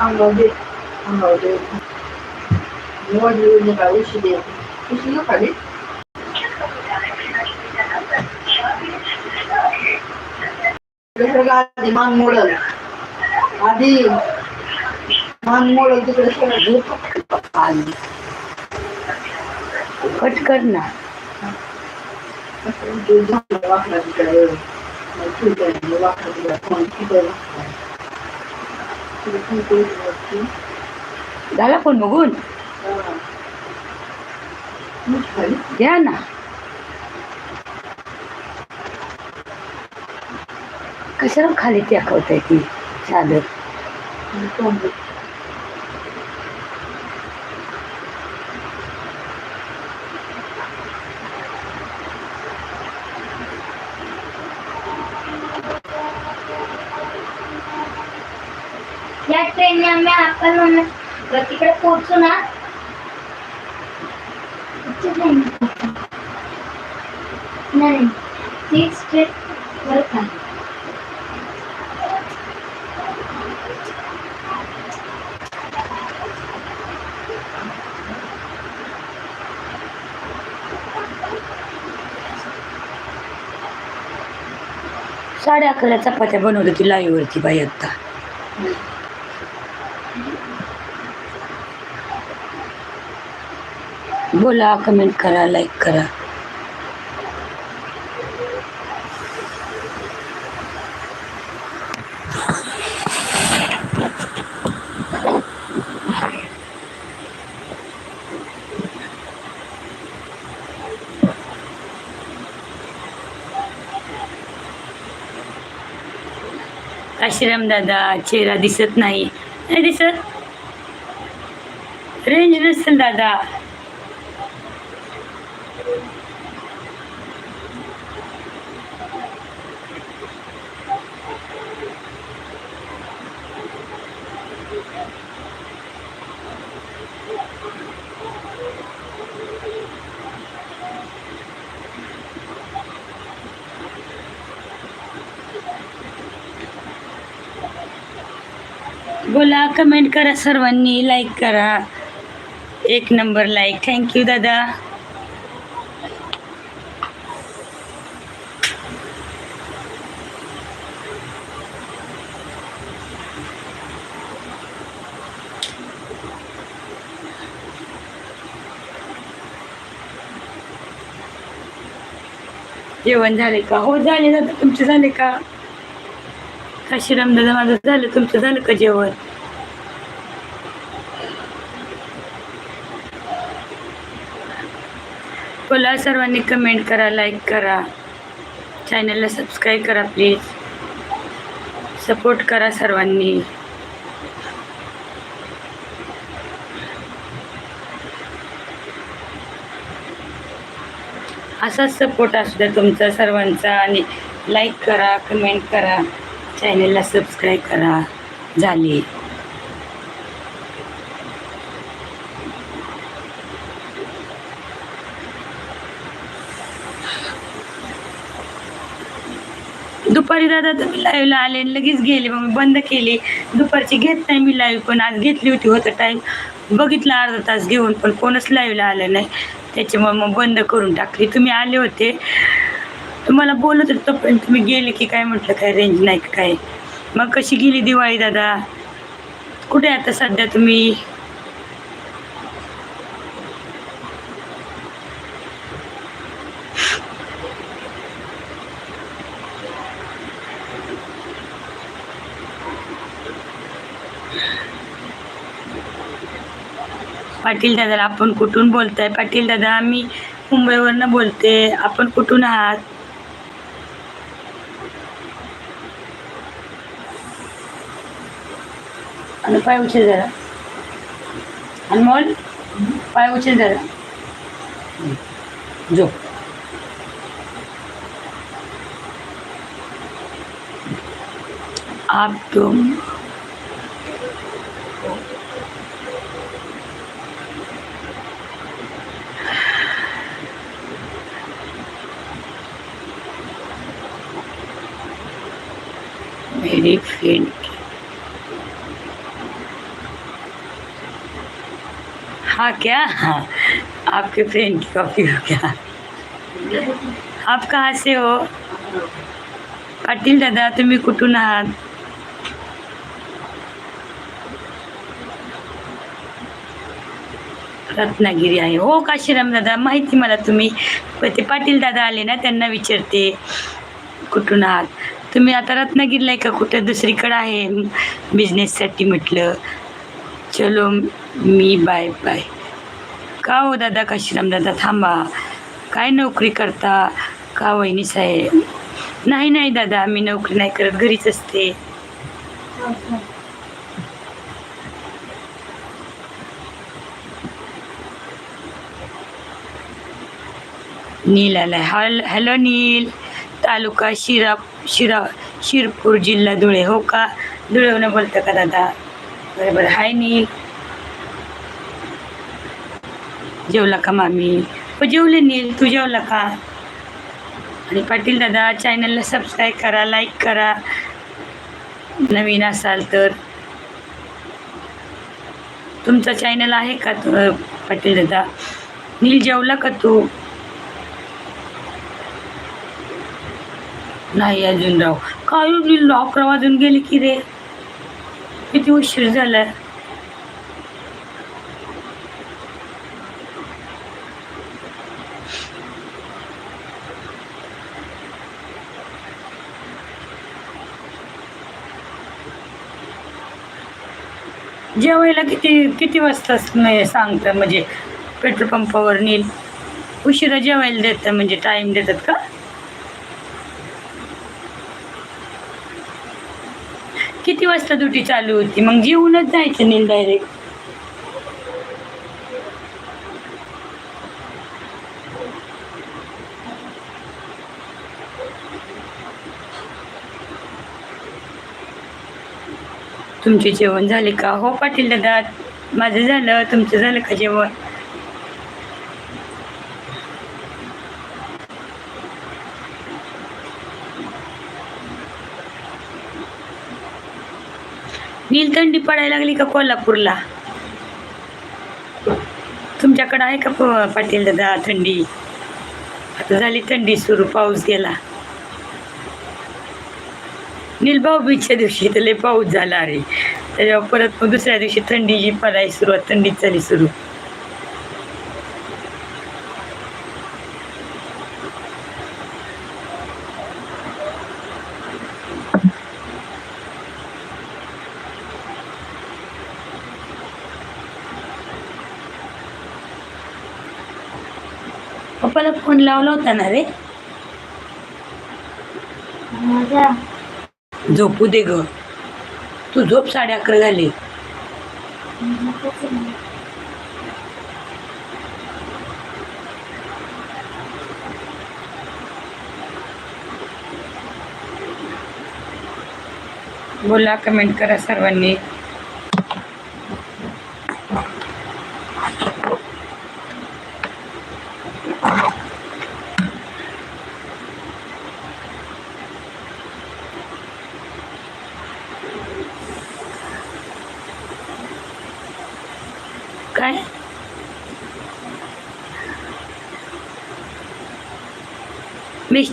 अंगावर दे अंगावर दे निवडली काय उशी दे उशी न खाली आधी मान मोडल आधी मान मोडल तिकडे सगळं कट कर ना वाकडा तिकडे वाकडा तिकडे फोन तिकडे वाकडा झाला फोन बघून? खाली द्या ना. कशाला खाली टाकवत आहे ती चादर या ट्रेनने आम्ही आपण म्हणून तिकडे पोहोचू ना कुठच्या train ने पोहोचू? नाही ती स्ट्रेट वर खाली साडे अकरा चपात्या बनवत तिला लाईवरती बाई आता. बोला कमेंट करा लाईक करा. आश्रम दादा चेहरा दिसत नाही. नाही दिसत? रेंज नसेल दादा. बोला कमेंट करा सर्वांनी लाईक करा. एक नंबर लाईक थँक्यू दादा. जेवण झाले का? हो, झाले दादा. झाले का? काशीराम दादा माझं झालं तुमचं झालं का जेवण? बोला सर्वांनी कमेंट करा लाईक करा. चॅनलला सबस्क्राईब करा प्लीज सपोर्ट करा सर्वांनी. असाच सपोर्ट असू द्या तुमचा सर्वांचा आणि लाईक करा कमेंट करा. चॅनेलला सबस्क्राईब करा. झाली. दुपारी दादा तुम्ही लाईव्हला आले आणि लगेच गेले. मग मी बंद केली. दुपारची घेत नाही मी लाईव्ह पण आज घेतली होती. होतं टाईम बघितला अर्धा तास घेऊन पण कोणच लाईव्हला आलं नाही. त्याच्यामुळे मग बंद करून टाकली. तुम्ही आले होते. तुम्हाला बोलत होते पण तुम्ही गेले की काय म्हटलं काय रेंज नाही का काय? मग कशी गेली दिवाळी दादा? कुठे आता सध्या तुम्ही? पाटील दादा आपण कुठून बोलताय? पाटील दादा मी मुंबईवरनं बोलते आपण कुठून आहात? आणि पाय उचल जरा अनमोल पाय उचल जरा जो आप तुम मेरी फ्रेंड की हाँ क्या? हाँ आपके फ्रेंड की कॉपी हो क्या? आप कहाँ से हो? पाटील दादा तुम्ही कुठून आहात? रत्नागिरी आहे. हो काशीराम दादा माहिती मला तुम्ही. ते पाटील दादा आले ना त्यांना विचारते कुठून आहात. तुम्ही आता रत्नागिरीला आहे का? कुठं दुसरीकडं आहे? बिझनेससाठी म्हटलं. चलो मी बाय बाय का हो दादा काशीराम दादा थांबा काय नोकरी करता का वहिनी साहेब नाही नाही दादा मी नोकरी नाही करत घरीच असते नील आलाय हॅल हॅलो नील तालुका शिरा शिरा शिरपूर जिल्हा धुळे हो का धुळेवनं बोलतं का दादा बरोबर. बरं हाय नील. जेवला का मामी? हो जेवले नील. तू जेवला का? आणि पाटील दादा चॅनलला सबस्क्राईब करा लाईक करा. नवीन असाल तर. तुमचा चॅनल आहे का तू पाटील दादा? नील जेवला का तू? नाही अजून राव. काय हो, नील? अकरा वाजून गेले की रे? किती उशीर झाला जेवायला किती किती वाजता सांगतं? म्हणजे पेट्रोल पंपावर नेल उशिरा जेवायला देतं म्हणजे टाईम देतात का किती वाजता ड्युटी चालू होती. मग जेवूनच जायचं नील डायरेक्ट तुमचे जेवण झाले का? हो पाटील दादा. माझं झालं. तुमचं झालं का जेवण? नील थंडी पडायला लागली का कोल्हापूरला? तुमच्याकडं आहे का प- पाटील दादा थंडी? आता झाली थंडी सुरू पाऊस गेला. नीलभाऊबीजच्या दिवशी तर लय पाऊस झाला अरे त्याच्यावर परत मग दुसऱ्या दिवशी थंडीची पडायला पडायची सुरुवात थंडी झाली सुरू. फोन लावला होता ना रे? झोपू दे ग. तू झोप साडे अकरा झाली. बोला कमेंट करा सर्वांनी काय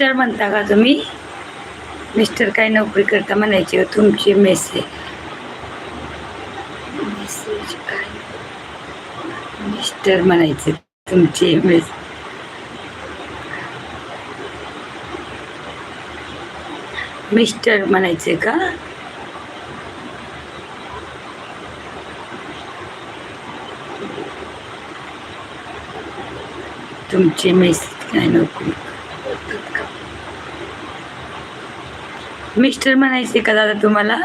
मिस्टर म्हणता का तुम्ही? मिस्टर काय नोकरी करता म्हणायचे तुमची तुमचे मेसेज मेसेज काय? मिस्टर म्हणायचे तुमचे मेस. मिस्टर म्हणायचे का? तुमचे मेसेज काय नोकरी करतात का? मिस्टर म्हणायचे का दादा तुम्हाला?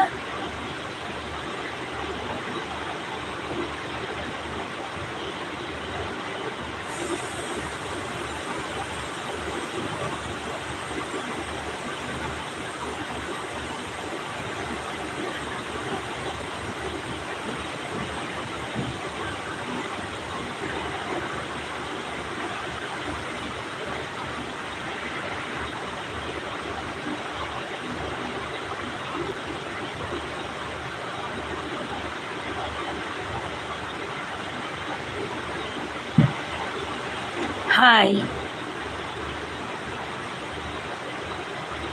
हाय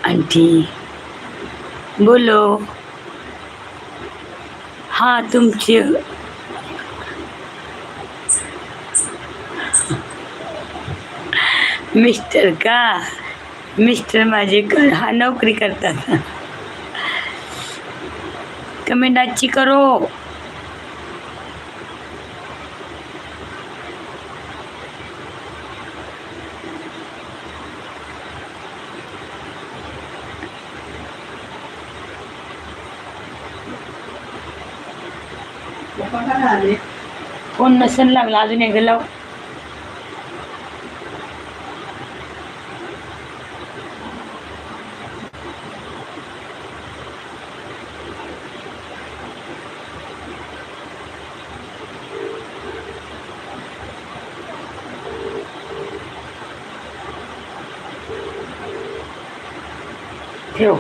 आंटी बोलो. हां तुमचे मिस्टर का? मिस्टर माझे हा नोकरी करतात. कमेंट आजची करो. फोन नसेल लागला अजून एकदा लाव. ठेव.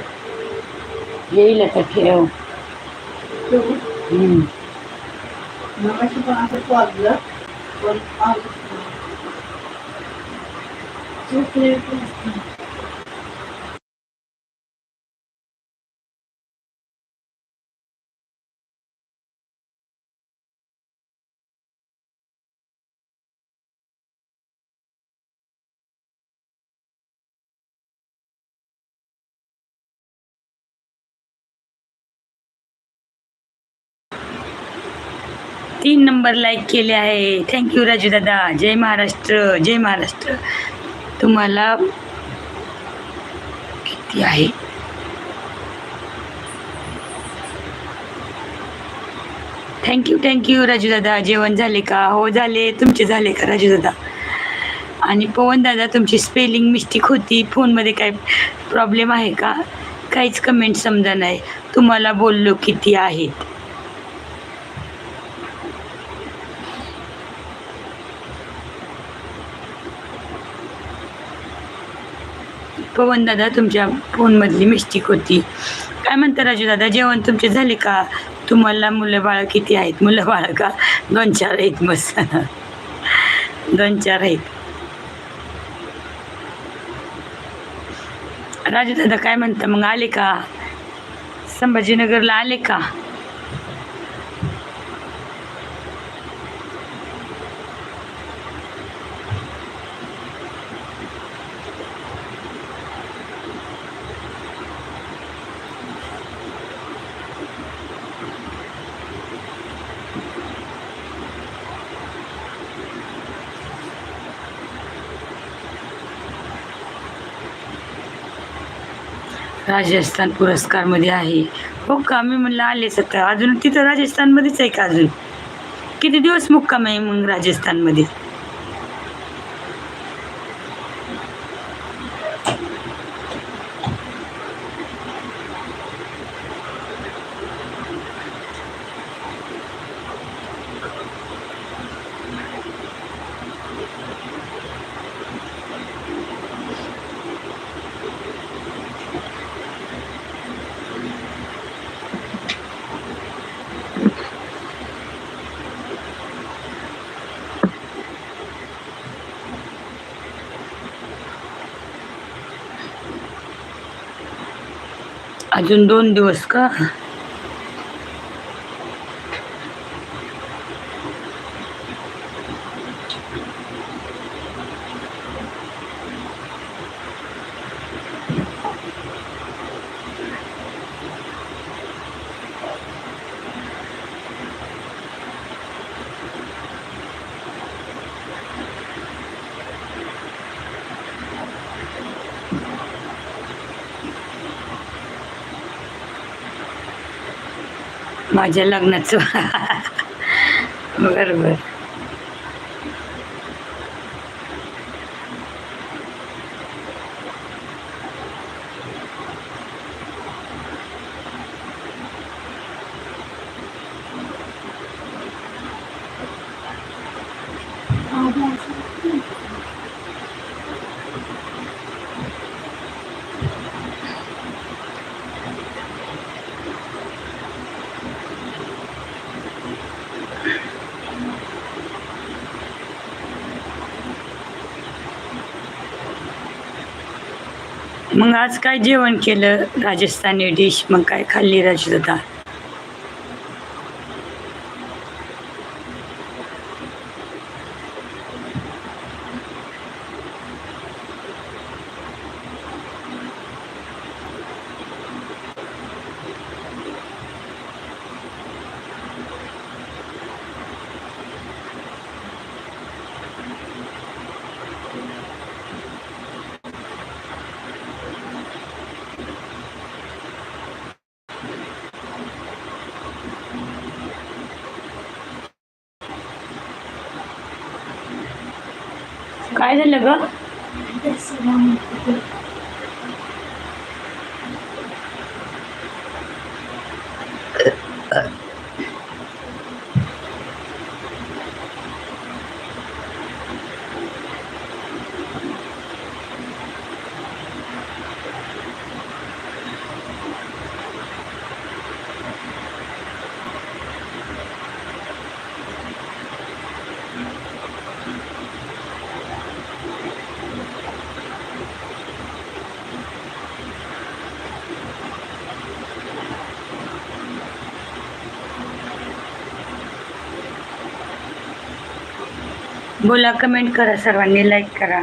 येईल आता ठेव. ठेवू? हम्म. मगाशी पण असं वाजलं पण आलं. झोपले पण. तीन नंबर लाईक केले आहे. थँक्यू राजू दादा. जय महाराष्ट्र जय महाराष्ट्र. तुम्हाला किती आहे? थँक्यू थँक्यू राजू दादा. जेवण झाले का? हो झाले. तुमचे झाले का राजू दादा? आणि पवन दादा तुमची स्पेलिंग मिस्टेक होती. फोनमध्ये काय प्रॉब्लेम आहे का? काहीच कमेंट समजा नाही. तुम्हाला बोललो किती आहेत? पवन दादा तुमच्या फोनमधली मिस्टेक होती. काय म्हणता राजू दादा जेवण तुमचे झाले का? तुम्हाला मुलं बाळ किती आहेत? मुलं बाळ का? दोन चार आहेत बस. दोन चार आहेत. राजू दादा काय म्हणता मग आले का? संभाजीनगरला आले का? राजस्थान पुरस्कारमध्ये आहे. हो का? मी म्हणलं आलेच आता अजून तिथं राजस्थानमध्येच आहे का अजून? किती दिवस मुक्काम आहे मग राजस्थानमध्ये? अजून दोन दिवस का? माझ्या लग्नाचं. बरोबर. मग आज काय जेवण केलं राजस्थानी डिश? मग काय खाल्ली राजदा काय झालं बोला कमेंट करा सर्वांनी लाईक करा.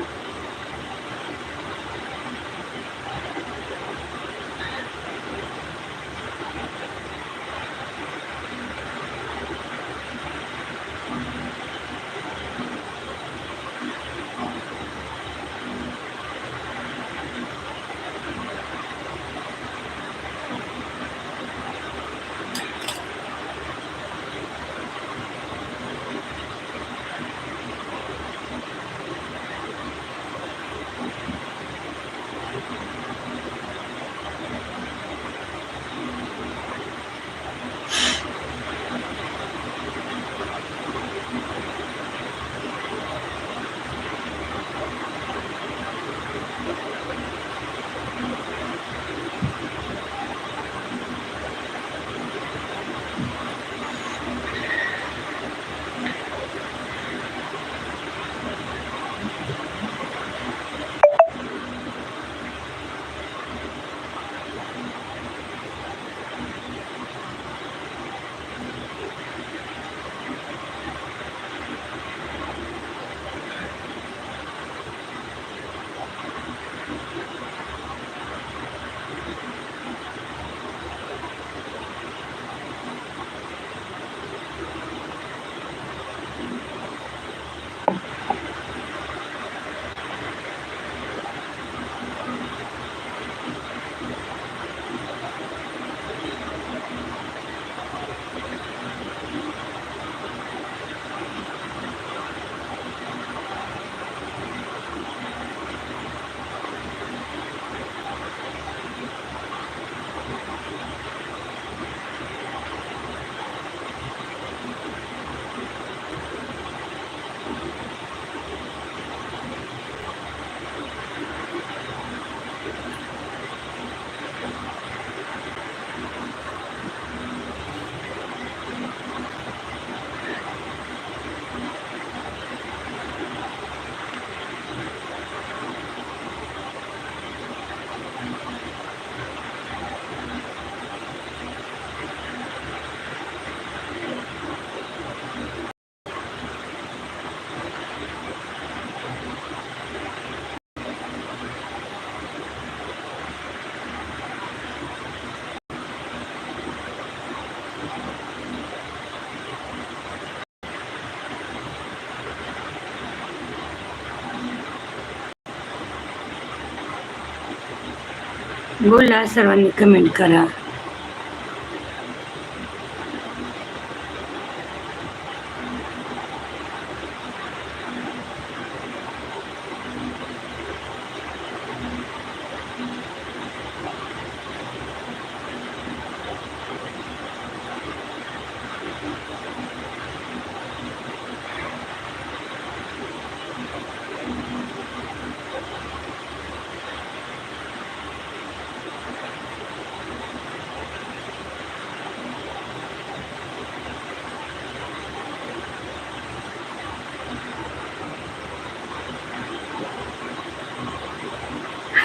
बोला सर्वांनी कमेंट करा.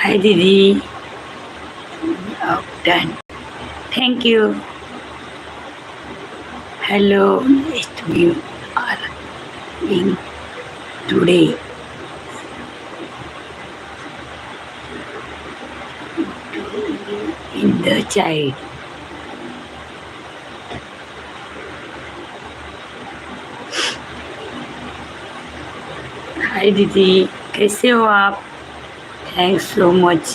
हाय दीदी done thank you hello you are in today in the child. Hi दीदी कैसे हो आप thanks so much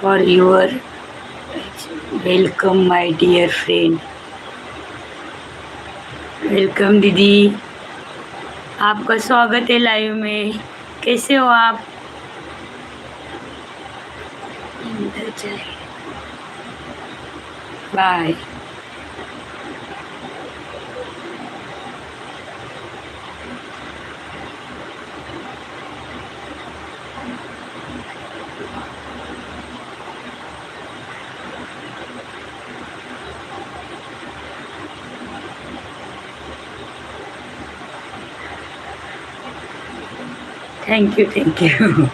for your welcome my dear friend welcome दीदी आपका स्वागत है लाइव में. कैसे हो आप? In the child. Bye thank you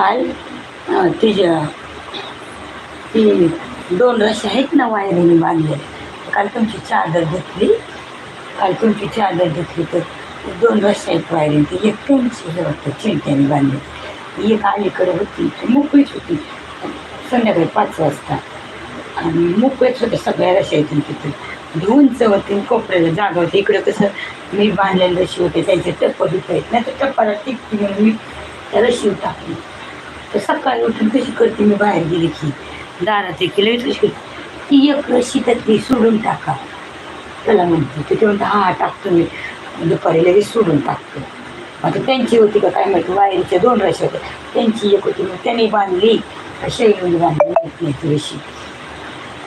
काय काल तिच्या ती दोन रशी आहेत ना वायरीने बांधलेले काल तुमची चादर घेतली. काल तुमची चादर घेतली तर दोन रशी आहेत वायरीने ती एक त्यांची हे वाटतं चिंट्याने बांधली. एक अलीकडे होती मोकळीच होती. संध्याकाळी पाच वाजता. आणि मोकळेच होते सगळ्या रशी आहेत तिथे. उंच होती आणि कोपऱ्याला जागा होती. इकडं कसं मी बांधलेले रशी होते त्यांचे टप्पर दुख आहेत नाही तर टप्पाला टिकती म्हणून मी त्या रशीव टाकली. तर सकाळी उठून कशी करते मी बाहेर गेली की दारात एक केलं तशी ती एक रशी त्यातली सोडून टाका. त्याला म्हणते तर ते म्हणते हा टाकतो मी. दुपारी लगेच सोडून टाकतो. आता त्यांची होती का काय माहिती वायरीच्या दोन रशी होत्या. त्यांची एक होती मग त्यांनी बांधली. शैली बांधली माहीत नाही ती रशी.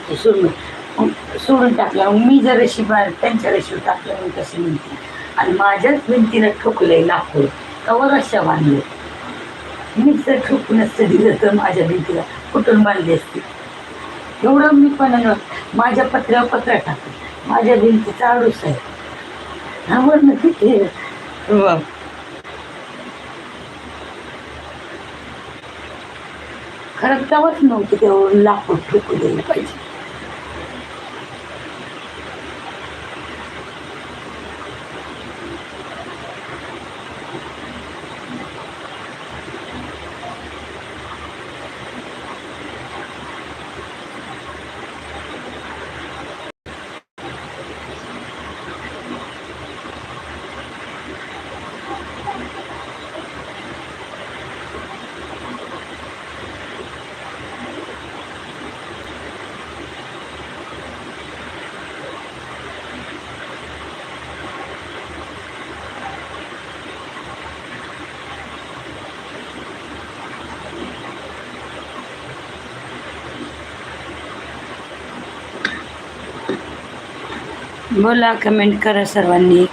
ते सोडून सोडून टाकल्या मग मी जर रशी बा त्यांच्या रशीवर टाकल्या म्हणून तशी म्हणते. आणि माझ्याच भिंतीनं ठोकलंय लाकूड. कवर रश्या बांधले मी जर ठोकून असतं दिलं तर माझ्या भिंतीला. कुठून बांधली असती? एवढं मी पण माझ्या पत्र्यावर पत्रा टाकलं. माझ्या भिंतीचा आडूस आहे. आवड ना किती खरं तेव्हाच नव्हतं तेवढं लाकूड ठोकू दिलं पाहिजे. बोला कमेंट करा सर्वांनी.